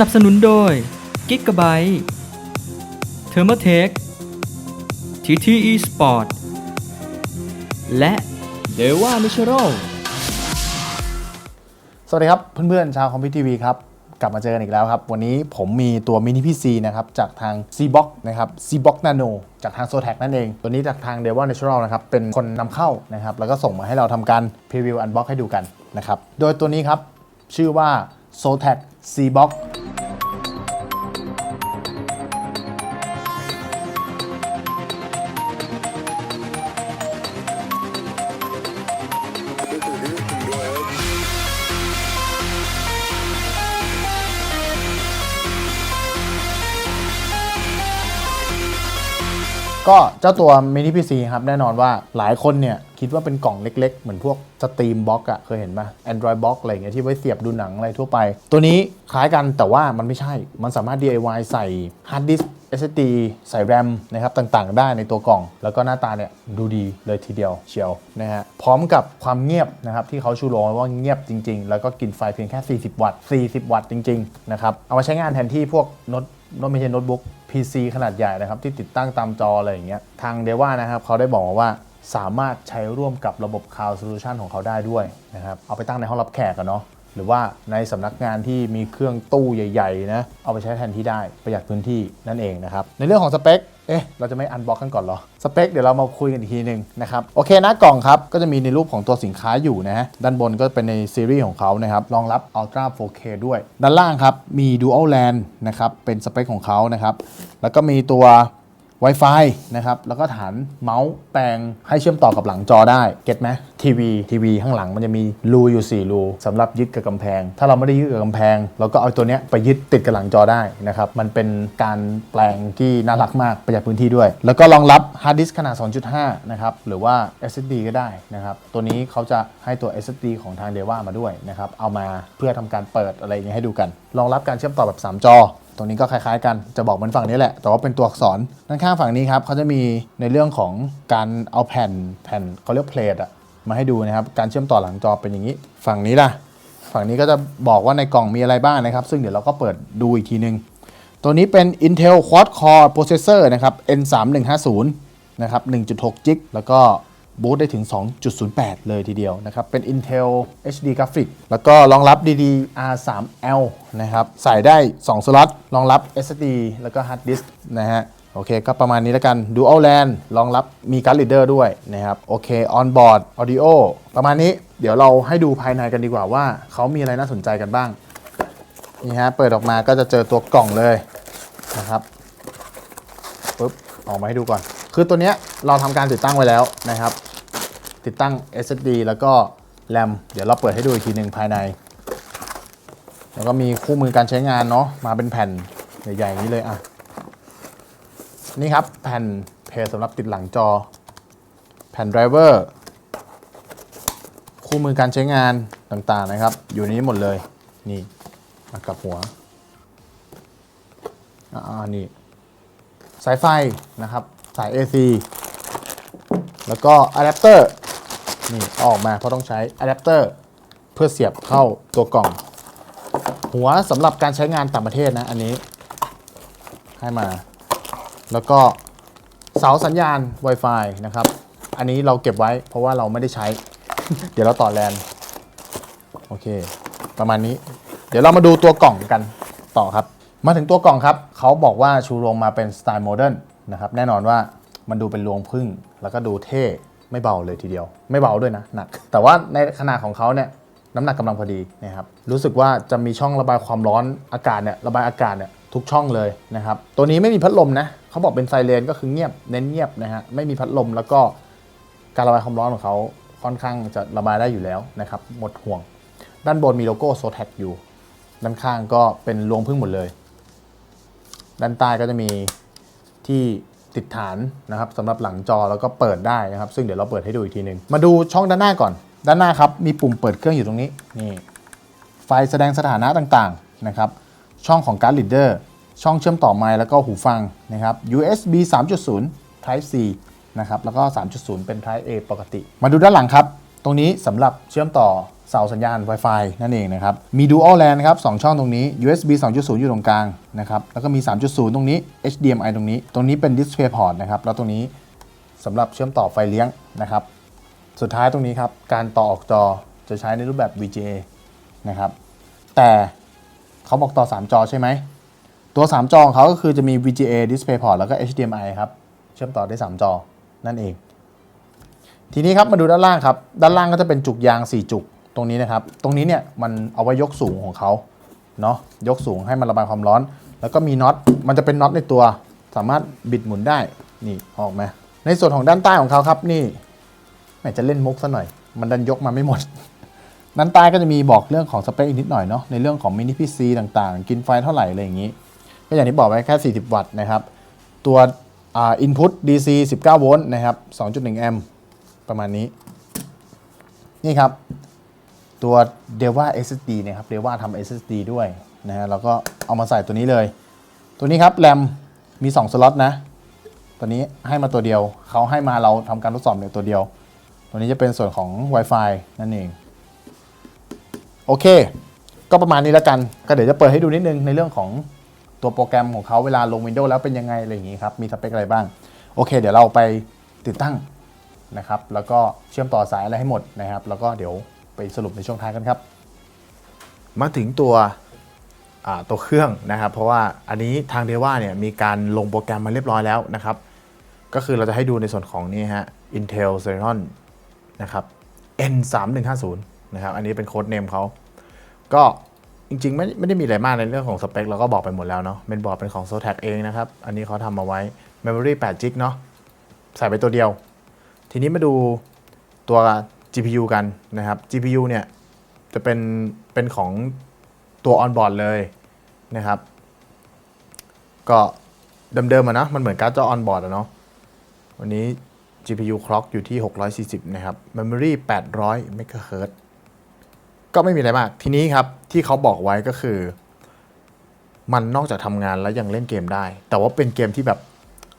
นับสนุนโดย Gigabyte Thermatech TTE Sport และ Deva Natural สวัสดีครับ เพื่อนๆ ชาวคอมพิวทีวีครับ กลับมาเจอกันอีกแล้วครับ วันนี้ผมมีตัวมินิพีซีนะครับ จากทาง c b o x นะครับ c b o x Nano จากทาง s o t a c นั่นเอง ตัวนี้จากทาง d e v a Natural นะครับ เป็นคนนำเข้านะครับ แล้วก็ส่งมาให้เราทำการพรีวิวอันบ็อกให้ดูกันนะครับ โดยตัวนี้ครับ ชื่อว่า s o t a c c b o x ก็เจ้าตัวมินิพีซีครับแน่นอนว่าหลายคนเนี่ยคิดว่าเป็นกล่องเล็กๆ เหมือนพวกสตรีมบ็อกอะเคยเห็นป่ะ Android Box อะไรอย่างเงี้ยที่ไว้เสียบดูหนังอะไรทั่วไป ตัวนี้คล้ายกันแต่ว่ามันไม่ใช่ มันสามารถ DIY ใส่ฮาร์ดดิสก์ SSD ใส่ RAM นะครับต่างๆ ได้ในตัวกล่อง แล้วก็หน้าตาเนี่ยดูดีเลยทีเดียวเชียวนะฮะพร้อมกับความเงียบนะครับที่เขาชูโรงว้ว่าเงียบจริง ๆ แล้วก็กินไฟเพียงแค่ 40 วัตต์40 วัตต์จริงๆนะครับเอามาใช้งานแทนที่พวกโน้ตโน้ตไม่ใช่โน้ตบุ๊ก PC ขนาดใหญ่นะครับ ที่ติดตั้งตามจออะไรอย่างเงี้ยทางเดว่านะครับเขาได้บอกมาว่าสามารถใช้ร่วมกับระบบ Cloud Solution ของเขาได้ด้วยนะครับเอาไปตั้งในห้องรับแขกกันเนาะหรือว่าในสำนักงานที่มีเครื่องตู้ใหญ่ๆนะเอาไปใช้แทนที่ได้ประหยัดพื้นที่นั่นเองนะครับในเรื่องของสเปค เอ๊ะ เราจะไม่อันบ็อกกันก่อนเหรอ สเปค เดี๋ยวเรามาคุยกันอีกทีหนึ่งนะครับ โอเคนะกล่องครับ ก็จะมีในรูปของตัวสินค้าอยู่นะฮะ ด้านบนก็เป็นในซีรีส์ของเขานะครับ รองรับ Ultra 4K ด้วย ด้านล่างครับ มี Dual LAN นะครับ เป็นสเปคของเขานะครับ แล้วก็มีตัว Wi-Fi นะครับ แล้วก็ฐานเมาส์แปลงให้เชื่อมต่อกับหลังจอได้ เก็ตไหมทีวีทีวีข้างหลังมันจะมีรูอยู่ 4 รูสำหรับยึดกับกำแพง ถ้าเราไม่ได้ยึดกับกำแพง เราก็เอาตัวเนี้ยไปยึดติดกับหลังจอได้นะครับ มันเป็นการแปลงที่น่ารักมากประหยัดพื้นที่ด้วย แล้วก็รองรับฮาร์ดดิสขนาด 2.5 นะครับ หรือว่า SSD ก็ได้นะครับ ตัวนี้เขาจะให้ตัว SSD ของทาง d e v a มาด้วยนะครับ เอามาเพื่อทำการเปิดอะไรอย่างเงี้ยให้ดูกัน รองรับการเชื่อมต่อแบบ 3 จอ ตรงนี้ก็คล้ายๆกันจะบอกเหมือนฝั่งนี้แหละ แต่ว่าเป็นตัวอักษรด้านข้างฝั่งนี้ครับเขาจะมีในเรื่องของการเอาแผ่นแผ่นเขาเรียกเพลทอะมาให้ดูนะครับการเชื่อมต่อหลังจอเป็นอย่างนี้ ฝั่งนี้ล่ะ ฝั่งนี้ก็จะบอกว่าในกล่องมีอะไรบ้างนะครับ ซึ่งเดี๋ยวเราก็เปิดดูอีกทีนึง ตัวนี้เป็น Intel Quad Core Processor นะครับ N3150 นะครับ1.6 g กแล้วก็ บูตได้ถึง 2.08 เลยทีเดียวนะครับ เป็น Intel HD Graphic แล้วก็รองรับ DDR3L นะครับ ใส่ได้ 2 สล็อต รองรับ SSD แล้วก็ Hard Disk นะฮะ โอเค ก็ประมาณนี้แล้วกัน Dual LAN รองรับมีการ์ด Reader ด้วยนะครับ โอเค On Board Audio ประมาณนี้ เดี๋ยวเราให้ดูภายในกันดีกว่าว่า เขามีอะไรน่าสนใจกันบ้าง นี่ฮะ เปิดออกมาก็จะเจอตัวกล่องเลยนะครับปุ๊บ ออกมาให้ดูก่อน คือตัวเนี้ยเราทำการติดตั้งไว้แล้วนะครับ ติดตั้ง SSD แล้วก็ RAM เดี๋ยวเราเปิดให้ดูอีกทีหนึ่งภายใน แล้วก็มีคู่มือการใช้งานเนาะมาเป็นแผ่นใหญ่ๆนี้เลยอะนี่ครับแผ่นเพจสำหรับติดหลังจอ แผ่นไดรเวอร์คู่มือการใช้งานต่างๆนะครับ อยู่ในนี้หมดเลยนี่มากับหัวอ่านี่สายไฟนะครับ สาย AC แล้วก็อะแดปเตอร์นี่อออกมาเพราะต้องใช้อะแดปเตอร์เพื่อเสียบเข้าตัวกล่อง หัวสำหรับการใช้งานต่างประเทศนะอันนี้ ให้มา แล้วก็เสาสัญญาณ Wi-Fi นะครับ อันนี้เราเก็บไว้เพราะว่าเราไม่ได้ใช้ เดี๋ยวเราต่อแลนโอเค ประมาณนี้ เดี๋ยวเรามาดูตัวกล่องกันต่อครับ มาถึงตัวกล่องครับ เขาบอกว่าชูโรงมาเป็นสไตล์โมเดิร์น นะครับแน่นอนว่ามันดูเป็นรวงพึ่ง แล้วก็ดูเท่ไม่เบาเลยทีเดียว ไม่เบาด้วยนะหนัก แต่ว่าในขนาดของเขาเนี่ยน้ำหนักกำลังพอดีนะครับรู้สึกว่าจะมีช่องระบายความร้อนอากาศเนี่ยระบายอากาศเนี่ยทุกช่องเลยนะครับตัวนี้ไม่มีพัดลมนะเขาบอกเป็นไซเรนก็คือเงียบเน้นเงียบนะฮะไม่มีพัดลมแล้วก็การระบายความร้อนของเขาค่อนข้างจะระบายได้อยู่แล้วนะครับหมดห่วง ด้านบนมีโลโก้โซแท็กอยู่ ด้านข้างก็เป็นรวงพึ่งหมดเลย ด้านใต้ก็จะมี ที่ติดฐานนะครับสำหรับหลังจอแล้วก็เปิดได้นะครับ ซึ่งเดี๋ยวเราเปิดให้ดูอีกทีหนึ่งมาดูช่องด้านหน้าก่อน ด้านหน้าครับมีปุ่มเปิดเครื่องอยู่ตรงนี้นี่ไฟแสดงสถานะต่างๆนะครับช่องของการ์ดลีดเดอร์ช่องเชื่อมต่อไมค์แล้วก็หูฟังนะครับ USB 3.0 Type C นะครับแล้วก็ 3.0 เป็น Type A ปกติ มาดูด้านหลังครับ ตรงนี้สำหรับเชื่อมต่อ เสาสัญญาณ Wi-Fi นั่นเองนะครับ มี Dual LAN ครับ 2 ช่องตรงนี้ USB 2.0 อยู่ตรงกลางนะครับ แล้วก็มี 3.0 ตรงนี้ HDMI ตรงนี้ ตรงนี้เป็น Display Port นะครับ แล้วตรงนี้สำหรับเชื่อมต่อไฟเลี้ยงนะครับ สุดท้ายตรงนี้ครับ การต่อออกจอจะใช้ในรูปแบบ VGA นะครับ แต่เขาบอกต่อ 3 จอใช่ไหม ตัว 3 จอของเขาก็คือจะมี VGA DisplayPort แล้วก็ HDMI ครับ เชื่อมต่อได้ 3 จอ นั่นเอง ทีนี้ครับมาดูด้านล่างครับ ด้านล่างก็จะเป็นจุกยาง 4 จุก ตรงนี้นะครับ ตรงนี้เนี่ยมันเอาไว้ยกสูงของเขาเนาะยกสูงให้มันระบายความร้อน แล้วก็มีน็อตมันจะเป็นน็อตในตัว สามารถบิดหมุนได้นี่ออกไหมในส่วนของด้านใต้ของเขาครับนี่แหมจะเล่นมุกซะหน่อย มันดันยกมาไม่หมดด้านใต้ก็จะมีบอกเรื่องของสเปคอีกนิดหน่อยเนาะในเรื่องของมินิพีซีต่างๆ กินไฟเท่าไหร่อะไรอย่างนี้ ก็อย่างที่บอกไว้แค่ 40 วัตต์นะครับ ตัวอ่า input DC 19 โวลต์นะครับ 2.1 แอมป์ประมาณนี้ นี่ครับ ตัว Deva SSD นะครับ Deva ทำ SSD ด้วยนะฮะแล้วก็เอามาใส่ตัวนี้เลย ตัวนี้ครับแรมมี 2 สล็อตนะ ตัวนี้ให้มาตัวเดียว เขาให้มาเราทำการทดสอบในตัวเดียว ตัวนี้จะเป็นส่วนของ Wi-Fi นั่นเอง โอเค ก็ประมาณนี้แล้วกัน ก็เดี๋ยวจะเปิดให้ดูนิดนึงในเรื่องของตัวโปรแกรมของเขาเวลาลง Windows แล้วเป็นยังไงอะไรอย่างนี้ครับ มีสเปคอะไรบ้าง โอเค เดี๋ยวเราไปติดตั้งนะครับ แล้วก็เชื่อมต่อสายอะไรให้หมดนะครับ แล้วก็เดี๋ยว ไปสรุปในช่วงท้ายกันครับ มาถึงตัวตัวเครื่องนะครับ เพราะว่าอันนี้ทางเดว่าเนี่ยมีการลงโปรแกรมมาเรียบร้อยแล้วนะครับ ก็คือเราจะให้ดูในส่วนของนี่ฮะ Intel Celeron นะครับ N3150 นะครับ อันนี้เป็นโค้ดเนมเขา ก็จริงๆ ไม่ไม่ได้มีอะไรมากในเรื่องของสเปคเราก็บอกไปหมดแล้วเนาะเป็นบอร์ดเป็นของ Zotac เองนะครับ อันนี้เขาทำมาไว้ Memory 8 g b เนาะใส่ไปตัวเดียว ทีนี้มาดูตัว GPU กันนะครับ GPU เนี่ยจะเป็นเป็นของตัว on-board เลยนะครับ ก็เดิมๆอะนะ มันเหมือนการ์ดจอ on-board อะเนาะวันนี้ GPU clock อยู่ที่ 640 นะครับ Memory 800 MHz ก็ไม่มีอะไรมาก ทีนี้ครับที่เขาบอกไว้ก็คือ มันนอกจากทำงานแล้วยังเล่นเกมได้ แต่ว่าเป็นเกมที่แบบ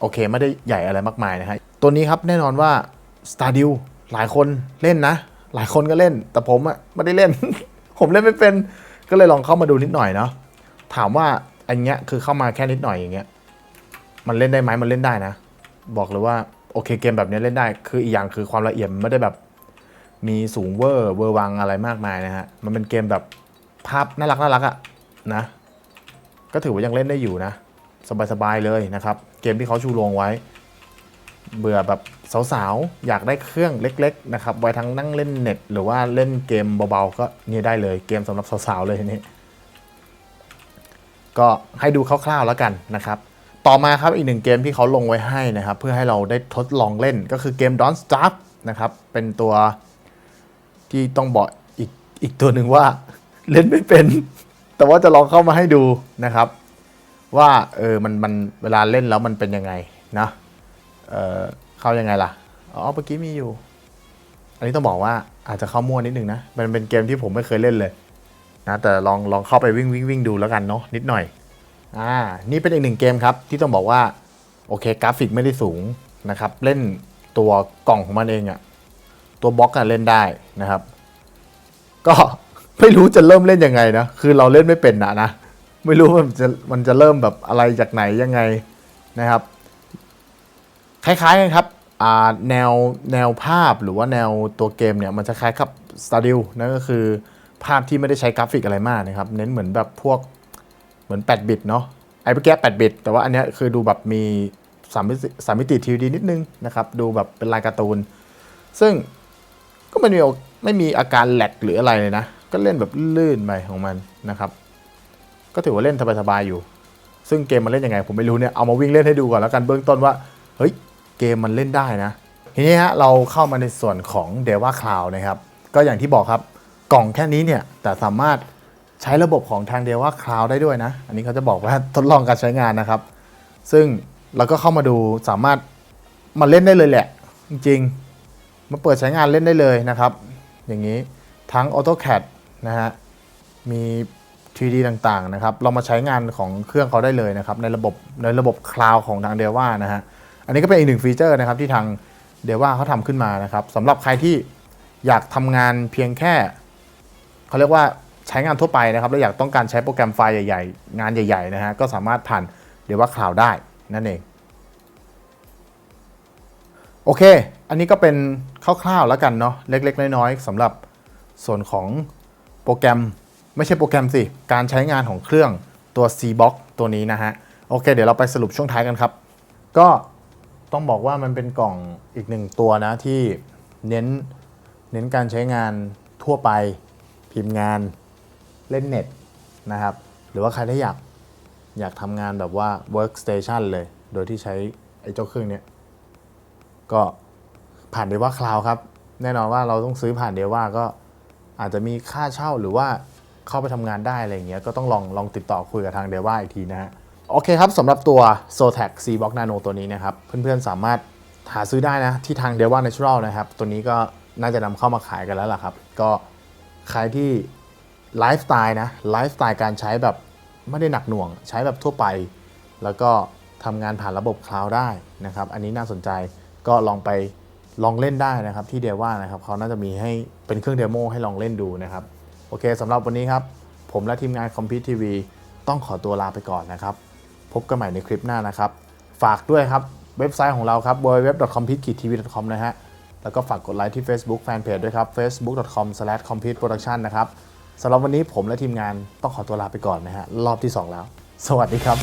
โอเคไม่ได้ใหญ่อะไรมากมายนะฮะ ตัวนี้ครับแน่นอนว่า Stardew หลายคนเล่นนะ หลายคนก็เล่น แต่ผมอะไม่ได้เล่น ผมเล่นไม่เป็น ก็เลยลองเข้ามาดูนิดหน่อยเนาะ ถามว่าอันเนี้ยคือเข้ามาแค่นิดหน่อยอย่างเงี้ย มันเล่นได้ไหมมันเล่นได้นะ บอกเลยว่าโอเคเกมแบบนี้เล่นได้ คืออีกอย่างคือความละเอียดไม่ได้แบบ มีสูงเวอร์เวอร์วังอะไรมากมายนะฮะ มันเป็นเกมแบบภาพน่ารักน่ารักอะนะ ก็ถือว่ายังเล่นได้อยู่นะ สบายๆเลยนะครับ เกมที่เขาชูโรงไว้ เบื่อแบบสาวๆ อยากได้เครื่องเล็กๆนะครับไว้ทั้งนั่งเล่นเน็ต หรือว่าเล่นเกมเบาๆ ก็นี่ได้เลยเกมสำหรับสาวๆ เลยทีนี้ก็ให้ดูคร่าวๆแล้วกันนะครับ ต่อมาครับอีกหนึ่งเกมที่เขาลงไว้ให้นะครับ เพื่อให้เราได้ทดลองเล่นก็คือเกม Don't Starve นะครับ เป็นตัวที่ต้องบอกอีกอีกตัวหนึ่งว่าเล่นไม่เป็น แต่ว่าจะลองเข้ามาให้ดูนะครับ ว่าเออมันมันเวลาเล่นแล้วมันเป็นยังไงนะ เออเข้ายังไงล่ะ อ๋อเมื่อกี้มีอยู่ อันนี้ต้องบอกว่าอาจจะเข้ามั่วนิดนึงนะ มันเป็นเกมที่ผมไม่เคยเล่นเลยนะ แต่ลองลองเข้าไปวิ่งวิ่งวิ่งดูแล้วกันเนาะนิดหน่อย อ่า นี่เป็นอีกหนึ่งเกมครับ ที่ต้องบอกว่า โอเคกราฟิกไม่ได้สูงนะครับ เล่นตัวกล่องของมันเองอะตัวบล็อกอะเล่นได้นะครับ ก็ไม่รู้จะเริ่มเล่นยังไงนะ คือเราเล่นไม่เป็นนะนะ ไม่รู้มันจะมันจะเริ่มแบบอะไรจากไหนยังไงนะครับ คล้ายๆกันครับแนวแนวภาพหรือว่าแนวตัวเกมเนี่ยมันจะคล้ายกับ Stardew นั่นก็คือภาพที่ไม่ได้ใช้กราฟิกอะไรมากนะครับ เน้นเหมือนแบบพวกเหมือน 8 บิตเนาะไอ้เมื่อกี้8บิต แต่ว่าอันนี้คือดูแบบมีสามมิติสามมิติทีดีนิดนึงนะครับ ดูแบบเป็นลายการ์ตูน ซึ่งก็ไม่มีไม่มีอาการแหลกหรืออะไรเลยนะ ก็เล่นแบบลื่นไปของมันนะครับ ก็ถือว่าเล่นสบายๆอยู่ ซึ่งเกมมันเล่นยังไงผมไม่รู้เนี่ย เอามาวิ่งเล่นให้ดูก่อนแล้วกันเบื้องต้นว่า เฮ้ย เกมมันเล่นได้นะ ทีนี้ฮะเราเข้ามาในส่วนของ d e v a Cloud นะครับ ก็อย่างที่บอกครับกล่องแค่นี้เนี่ยแต่สามารถใช้ระบบของทาง d e v a Cloud ได้ด้วยนะ อันนี้เขาจะบอกว่าทดลองการใช้งานนะครับ ซึ่งเราก็เข้ามาดูสามารถมาเล่นได้เลยแหละ จริงๆมาเปิดใช้งานเล่นได้เลยนะครับ อย่างนี้ทั้ง AutoCAD นะฮะมี 3D ต่างๆนะครับ เรามาใช้งานของเครื่องเขาได้เลยนะครับ ในระบบในระบบคลาวของทางเดว่านะฮะ อันนี้ก็เป็นอีกหนึ่งฟีเจอร์นะครับที่ทางเดว่าเขาทำขึ้นมานะครับสำหรับใครที่อยากทำงานเพียงแค่เขาเรียกว่าใช้งานทั่วไปนะครับ แล้วอยากต้องการใช้โปรแกรมไฟล์ใหญ่ๆ งานใหญ่ๆนะฮะก็สามารถผ่านเดวว่าคลาวได้นั่นเอง โอเค อันนี้ก็เป็นคร่าวๆแล้วกันเนาะเล็ก ๆ น้อยๆสำหรับส่วนของโปรแกรมไม่ใช่โปรแกรมสิ การใช้งานของเครื่องตัว C-Box ตัวนี้นะฮะ โอเค เดี๋ยวเราไปสรุปช่วงท้ายกันครับ ก็ ต้องบอกว่ามันเป็นกล่องอีกหนึ่งตัวนะที่เน้นเน้นการใช้งานทั่วไปพิมพ์งานเล่นเน็ตนะครับ หรือว่าใครที่อยากอยากทำงานแบบว่า workstation เลย โดยที่ใช้ไอ้เจ้าเครื่องเนี้ยก็ผ่านเดว่าคลาวครับ แน่นอนว่าเราต้องซื้อผ่านเดว่าก็อาจจะมีค่าเช่าหรือว่าเข้าไปทำงานได้อะไรเงี้ยก็ต้องลองลองติดต่อคุยกับทางเดว่าอีกทีนะฮะ โอเคครับสำหรับตัว s o t a c C Box Nano ตัวนี้นะครับ เพื่อนๆสามารถหาซื้อได้นะ ที่ทาง d e v a Natural นะครับ ตัวนี้ก็น่าจะนำเข้ามาขายกันแล้วล่ะครับ ก็ใครที่ไลฟ์สไตล์นะไลฟ์สไตล์การใช้แบบไม่ได้หนักหน่วง ใช้แบบทั่วไป แล้วก็ทำงานผ่านระบบคลาวด์ได้นะครับ อันนี้น่าสนใจก็ลองไปลองเล่นได้นะครับที่เดว่านะครับเขาน่าจะมีให้เป็นเครื่องเดโมให้ลองเล่นดูนะครับ โอเคสำหรับวันนี้ครับ ผมและทีมงานคอมพิวทีวีต้องขอตัวลาไปก่อนนะครับ พบกันใหม่ในคลิปหน้านะครับ ฝากด้วยครับเว็บไซต์ของเราครับ www.compete-tv.com นะฮะ แล้วก็ฝากกดไลค์ที่ Facebook Fanpage ด้วยครับ facebook.com/competeproduction นะครับสำหรับวันนี้ผมและทีมงานต้องขอตัวลาไปก่อนนะฮะ รอบที่ 2 แล้ว สวัสดีครับ